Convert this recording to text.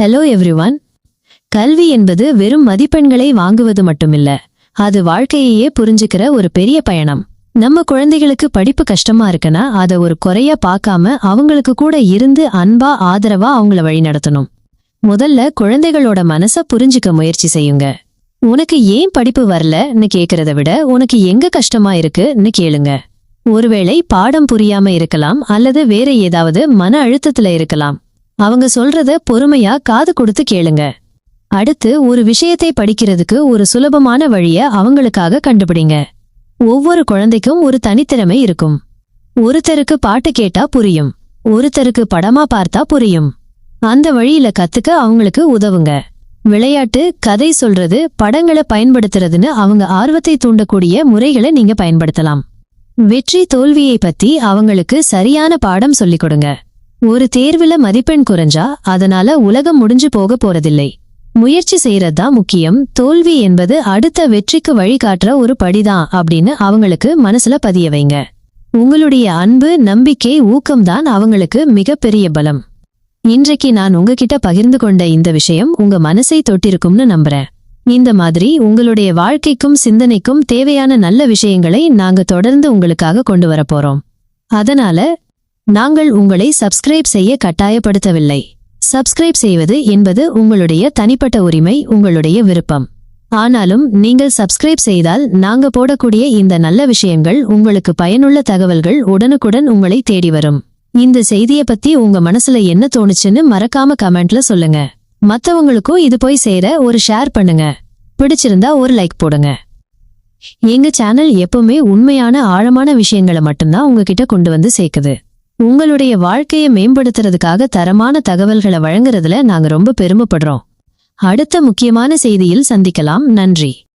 Hello everyone கல்வி என்பது வெறும் மதிப்பெண்களை வாங்குவது மட்டுமில்ல. அது வாழ்க்கையையே புரிஞ்சுக்கிற ஒரு பெரிய பயணம். நம்ம குழந்தைகளுக்கு படிப்பு கஷ்டமா இருக்குன்னா அதை ஒரு குறையா பார்க்காம அவங்களுக்கு கூட இருந்து அன்பா ஆதரவா அவங்கள வழிநடத்தணும் முதல்ல குழந்தைகளோட மனச புரிஞ்சுக்க முயற்சி செய்யுங்க. உனக்கு ஏன் படிப்பு வரலன்னு கேக்குறத விட உனக்கு எங்க கஷ்டமா இருக்குன்னு கேளுங்க. ஒருவேளை பாடம் புரியாம இருக்கலாம் அல்லது வேற ஏதாவது மன அழுத்தத்துல இருக்கலாம். அவங்க சொல்றத பொறுமையா காது கொடுத்து கேளுங்க. அடுத்து ஒரு விஷயத்தை படிக்கிறதுக்கு ஒரு சுலபமான வழிய அவங்களுக்காக கண்டுபிடிங்க. ஒவ்வொரு குழந்தைக்கும் ஒரு தனித்திறமை இருக்கும். ஒருத்தருக்கு பாட்டு கேட்டா புரியும். ஒருத்தருக்கு படமா பார்த்தா புரியும். அந்த வழியில கத்துக்க அவங்களுக்கு உதவுங்க. விளையாட்டு கதை சொல்றது படங்களை பயன்படுத்துறதுன்னு அவங்க ஆர்வத்தை தூண்டக்கூடிய முறைகளை நீங்க பயன்படுத்தலாம். வெற்றி தோல்வியை பத்தி அவங்களுக்கு சரியான பாடம் சொல்லிக் கொடுங்க. ஒரு தேர்வுல மதிப்பெண் குறைஞ்சா அதனால உலகம் முடிஞ்சு போக போறதில்லை. முயற்சி செய்யறதுதான் முக்கியம். தோல்வி என்பது அடுத்த வெற்றிக்கு வழிகாட்டுற ஒரு படிதான் அப்படின்னு அவங்களுக்கு மனசுல பதிய வைங்க. உங்களுடைய அன்பு நம்பிக்கை ஊக்கம்தான் அவங்களுக்கு மிகப்பெரிய பலம். இன்றைக்கு நான் உங்ககிட்ட பகிர்ந்து கொண்ட இந்த விஷயம் உங்க மனசை தொட்டிருக்கும்னு நம்புறேன். இந்த மாதிரி உங்களுடைய வாழ்க்கைக்கும் சிந்தனைக்கும் தேவையான நல்ல விஷயங்களை நாங்க தொடர்ந்து உங்களுக்காக கொண்டு வர போறோம். அதனால நாங்கள் உங்களை சப்ஸ்கிரைப் செய்ய கட்டாயப்படுத்தவில்லை. சப்ஸ்கிரைப் செய்வது என்பது உங்களுடைய தனிப்பட்ட உரிமை உங்களுடைய விருப்பம். ஆனாலும் நீங்கள் சப்ஸ்கிரைப் செய்தால் நாங்க போடக்கூடிய இந்த நல்ல விஷயங்கள் உங்களுக்கு பயனுள்ள தகவல்கள் உடனுக்குடன் உங்களை தேடி வரும். இந்த செய்திய பத்தி உங்க மனசுல என்ன தோணுச்சுன்னு மறக்காம கமெண்ட்ல சொல்லுங்க. மத்தவங்களுக்கும் இது போய் சேர ஒரு ஷேர் பண்ணுங்க. பிடிச்சிருந்தா ஒரு லைக் போடுங்க. எங்க சேனல் எப்பவுமே உண்மையான ஆழமான விஷயங்களை மட்டும்தான் உங்ககிட்ட கொண்டு வந்து சேர்க்குது. உங்களுடைய வாழ்க்கையை மேம்படுத்துறதுக்காக தரமான தகவல்களை வழங்குறதுல நாங்க ரொம்ப பெருமைப்படுறோம். அடுத்த முக்கியமான செய்தியில் சந்திக்கலாம். நன்றி.